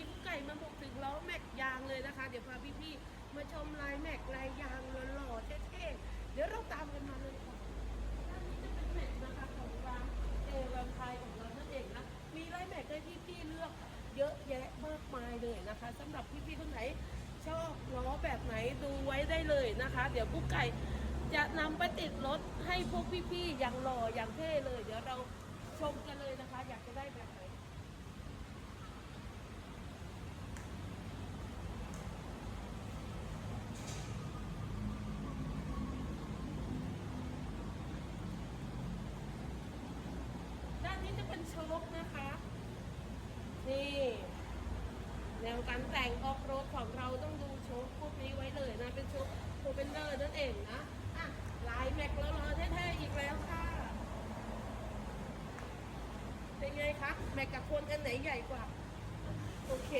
นี้กุ๊กไก่มาบุกถึงล้อแม็กยางเลยนะคะ เดี๋ยวพาพี่ๆมาชมลายแม็กลายยางหล่อๆเท่ๆเดี๋ยวเราตามกันมาเลยค่ะด้านนี้จะเป็นแม็กนะคะของร้านเอวันไทยของเรานั่นเองนะมีลายแม็กให้พี่ๆเลือกเยอะแยะมากมายเลยนะคะสำหรับพี่ๆคนไหนชอบล้อแบบไหนดูไว้ได้เลยนะคะ เดี๋ยวกุ๊กไก่จะนำไปติดรถให้พวกพี่ๆอย่างหล่ออย่างเท่เลย เดี๋ยวเราชมกันเลยนะคะ อยากจะได้แบบไหน ด้าน นี้จะเป็นโชคนะคะ นี่แนวการแต่งออกรถของเราต้องดูโชคพวกนี้ไว้เลยนะ เป็นโชคโคเปนเดอร์นั่นเองนะอะลายแม็กแล้วรอเท่ๆอีกแล้วค่ะ เป็นไงคะแม็กกับคนอันไหนใหญ่กว่า โอเค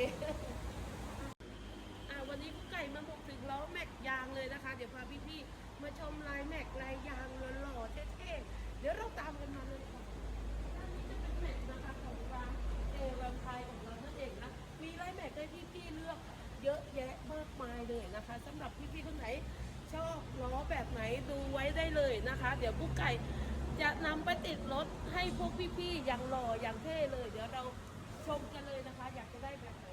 อะวันนี้กุ๊กไก่มาบุกถึงล้อแม็กยางเลยนะคะ เดี๋ยวพาพี่ๆมาชมลายแม็กลายยางหล่อๆเท่ๆเดี๋ยวเราตามกันมาเลย นะคะ เดี๋ยวกุ๊กไก่จะนำไปติดรถให้พวกพี่ๆอย่างหล่ออย่างเท่เลย เดี๋ยวเราชมกันเลยนะคะ อยากจะได้แบบไหน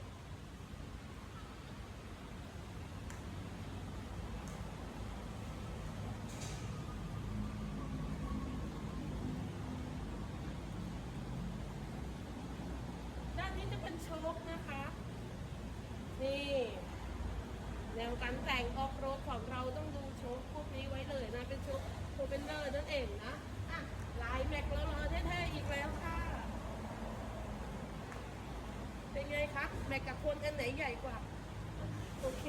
ด้านนี้จะเป็นโชคนะคะ นี่แนวการแต่งออกรถของเราต้องดูโชคพวกนี้ไว้เลยนะ เป็นโชคโคเปนเดอร์นั่นเองนะ อะ ลายแม็กแล้วรอเท่ๆอีกแล้วค่ะ เป็น ไงคะแมกกับคนอันไหนใหญ่กว่า โอเค